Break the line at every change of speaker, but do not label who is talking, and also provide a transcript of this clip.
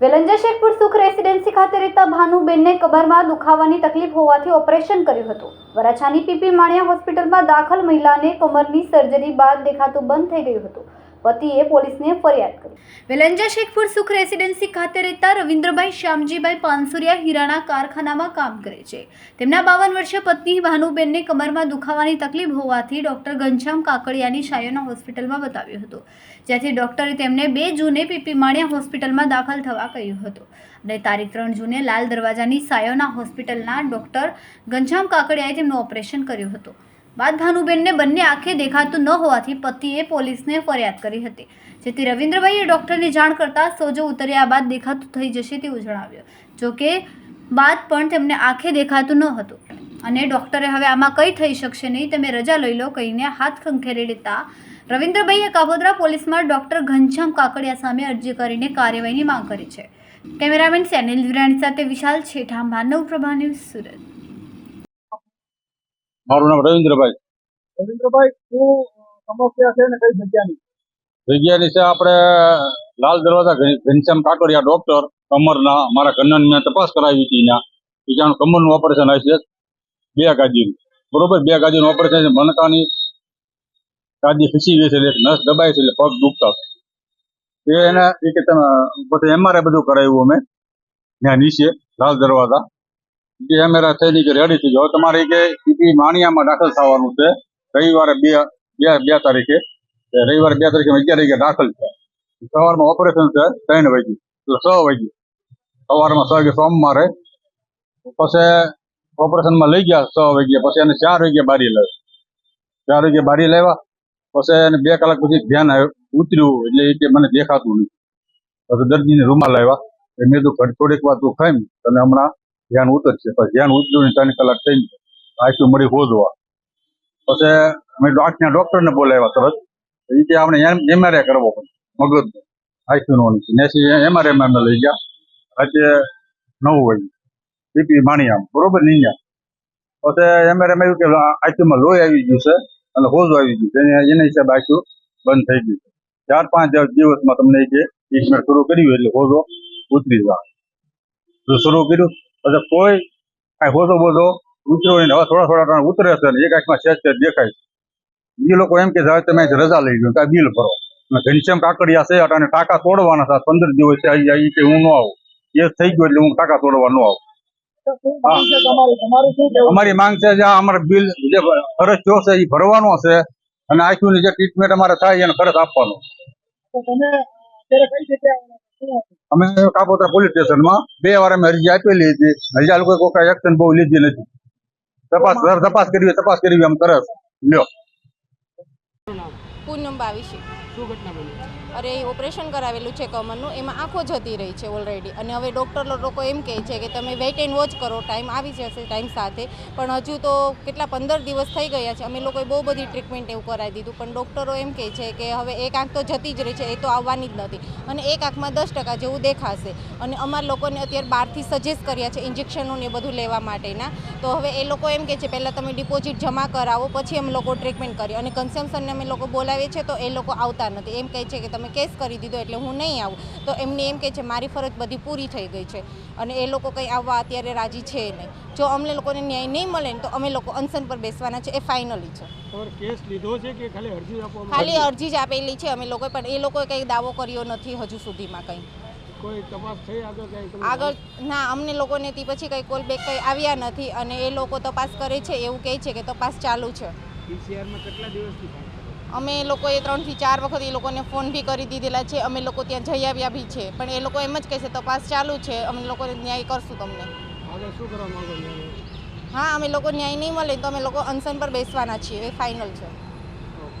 વેલંજા શેખપુર સુખ રેસિડેન્સી ખાતે રહેતા ભાનુબેનને કમરમાં દુખાવાની તકલીફ હોવાથી ઓપરેશન કર્યું હતું. વરાછાની પીપી માણિયા હોસ્પિટલમાં દાખલ મહિલાને કમરની સર્જરી બાદ દેખાતું બંધ થઈ ગયું હતું. પતિએ પોલીસને ફરિયાદ કરી. વેલંજા શેખપુર સુખ રેસિડેન્સી ખાતે રહેતા રવિન્દ્રભાઈ શ્યામજીભાઈ પાનસુરિયા હીરાના કારખાનામાં કામ કરે છે. તેમના બાવન વર્ષીય પત્ની ભાનુબેનને કમરમાં દુખાવાની તકલીફ હોવાથી ડોક્ટર ઘનશ્યામ કાકડિયાની શાયોના હોસ્પિટલમાં બતાવ્યો હતો, જ્યાંથી ડોક્ટરે તેમને બે જૂને પીપી માણિયા હોસ્પિટલમાં દાખલ થવા કહ્યું હતું. અને તારીખ ત્રણ જૂને લાલ દરવાજાની સાયોના હોસ્પિટલના ડોક્ટર ઘનશ્યામ કાકડિયાએ તેમનું ઓપરેશન કર્યું હતું. બાદ ભાનુબેનને બંને આંખે દેખાતું ન હોવાથી પતિએ પોલીસને ફરિયાદ કરી હતી. જેથી રવિન્દ્રભાઈએ ડૉક્ટરની જાણ કરતાં સોજો ઉતર્યા બાદ દેખાતું થઈ જશે તેવું જણાવ્યું. જોકે બાદ પણ તેમને આંખે દેખાતું ન હતું. અને ડૉક્ટરે હવે આમાં કંઈ થઈ શકશે નહીં, તમે રજા લઈ લો કહીને હાથ ખંખેરી લેતા રવિન્દ્રભાઈએ કાબોદરા પોલીસમાં ડૉક્ટર ઘનશ્યામ કાકડિયા સામે અરજી કરીને કાર્યવાહીની માંગ કરી છે. કેમેરામેન સેનિલ વિરાણી સાથે વિશાલ છેઠા, માનવ પ્રભા ન્યૂઝ સુરત.
મારું નામ રવિન્દ્રભાઈ.
રવિન્દ્રભાઈ શું સમસ્યા છે ને કઈ જગ્યાની?
જગ્યાની છે આપણે લાલ દરવાજા ઘન- ઘનશ્યામ કાકડિયા ડોક્ટર કમરના મારા મેં તપાસ કરાવી હતી ત્યાં. બીજાનું કમરનું ઓપરેશન હશે બે ગાજીનું બરોબર બે ગાજીનું ઓપરેશન છે. મનકાની ગાદી ખસી ગઈ છે એટલે નસ દબાય છે એટલે પગ દુખતા એ એને એ કે તમે પછી એમઆરઆઈ બધું કરાવ્યું અમે. ત્યાં નીચે લાલ દરવાજા. એ એમઆરઆઈ થઈ ગઈ કે રેડી થઈ ગયો હવે તમારે કે સીધી માણિયામાં દાખલ થવાનું છે. રવિવારે બે બે બે તારીખે. એ રવિવારે બે તારીખે અગિયાર વાગે દાખલ છે. સવારમાં ઓપરેશન છે, ત્રણ વાગે. એટલે છ વાગે. સવારમાં છ વાગે સોમવારે. પછી ઓપરેશનમાં લઈ ગયા છ વાગે. પછી એને ચાર વાગે બારી લાવ્યા. ચાર વાગે બારી લાવ્યા. પછી એને બે કલાક પછી ધ્યાન આવ્યું ઉતર્યું. એટલે એ કે મને દેખાતું નહીં પછી દર્દીને રૂમાલ લાવ્યા. એ મેં તો થોડીક વાર તું ખાઈ તને હમણાં ધ્યાન ઉતરશે પછી ધ્યાન ઉતર્યું ને ત્રણ કલાક થઈ આઈસી મળી હોદવા પછી અમે આંખના ડોક્ટરને બોલાવ્યા તરત એ કે આપણે એમઆરઆઈ કરવો પડે. મગજ આઈસી નો નેસી એમઆરઆઈ અમે લઈ ગયા. આજે નવ વાગે બીપી આમ બરોબર નહીં પછી એમઆરઆઈ આવ્યું કે આઈસીયુમાં લોહી આવી ગયું છે. અને હોજ આવી ગયું છે. એના હિસાબે આઈસીયુ બંધ થઈ ગયું ચાર પાંચ દિવસમાં તમને કે ટ્રીટમેન્ટ શરૂ કર્યું એટલે હોજો ઉતરી જાય. શરૂ કર્યું. પછી કોઈ કાંઈ હોજો બોધો ઉતર્યો નહીં. હવે થોડા થોડા ટાણા ઉતરે છે ને એક આંખમાં સેજ સેજ દેખાય છે. એ લોકો એમ કે સાહેબ તમે રજા લઈ ગયો કાંઈ બિલ ભરો. અને ઘનશ્યામ કાકડિયા છે અને ટાંકા તોડવાના હતા પંદર દિવસ અહીં કે હું ન આવું. એ થઈ ગયો એટલે હું ટાંકા તોડવા ન આવું. અમારી માંગ છે જે અમારે બિલ જે ખર્ચ થયો છે એ ભરવાનો છે. અને આખી જે ટ્રીટમેન્ટ અમારે થાય એને ખર્ચ આપવાનો. અમે કાપોતરા પોલીસ સ્ટેશનમાં બે વાર અમે અરજી આપેલી હતી. હજી લોકો કોઈ એક્શન બહુ લીધી નથી. તપાસ તપાસ કરવી તપાસ કરવી એમ કરે લ્યો.
પૂનમ બાવીસી
શું ઘટના બની?
અરે ઓપરેશન કરાવેલું છે કમરનું એમાં આંખો જતી રહી છે ઓલરેડી અને હવે ડૉક્ટર લોકો એમ કહે છે કે તમે વેઇટ એન્ડ વોચ કરો ટાઈમ આવી જશે ટાઈમ સાથે. પણ હજુ તો કેટલા પંદર દિવસ થઈ ગયા છે અમે લોકોએ બહુ બધી ટ્રીટમેન્ટ એવું કરાવી દીધું. પણ ડૉક્ટરો એમ કહે છે કે હવે એક આંખ તો જતી જ રહી છે એ તો આવવાની જ નથી. અને એક આંખમાં દસ ટકા જેવું દેખાશે. અને અમારા લોકોને અત્યારે બહારથી સજેસ્ટ કર્યા છે ઇન્જેક્શનોને એ બધું લેવા માટેના. તો હવે એ લોકો એમ કહે છે પહેલાં તમે ડિપોઝિટ જમા કરાવો પછી અમે લોકો ટ્રીટમેન્ટ કરીએ. અને કન્સમ્પશનને અમે લોકો બોલાવીએ છીએ તો એ લોકો આવતા નથી. એમ કહે છે કે તમે કેસ કરી દીધો એટલે હું નહીં આવું. તો એમને એમ કહે છે મારી ફરજ બધી પૂરી થઈ ગઈ છે. અને એ લોકો કંઈ આવવા અત્યારે રાજી છે નહીં. જો અમને લોકોને ન્યાય નહીં મળે ને તો અમે લોકો અનશન પર બેસવાના છે. એ ફાઇનલી છે.
તમારે કેસ લીધો છે કે ખાલી અરજી આપવામાં
ખાલી અરજી જ આપેલી છે અમે લોકોએ પણ એ લોકોએ કંઈ દાવો કર્યો નથી હજુ સુધીમાં કંઈ.
કોઈ તપાસ થઈ આગળ
ના અમને લોકોને તે પછી કંઈ કોલ બેક કંઈ આવ્યા નથી અને એ લોકો તપાસ કરે છે એવું કહે છે કે તપાસ ચાલુ છે.
પીસીઆરમાં કેટલા દિવસથી
અમે લોકોએ ત્રણથી ચાર વખત એ લોકોને ફોન બી કરી દીધેલા છે. અમે લોકો ત્યાં જઈ આવ્યા બી છે. પણ એ લોકો એમ જ કહેશે તપાસ ચાલુ છે. અમે લોકોને ન્યાય કરશું તમને. હા અમે લોકો ન્યાય નહીં મળે તો અમે લોકો અનશન પર બેસવાના છીએ. એ ફાઇનલ છે.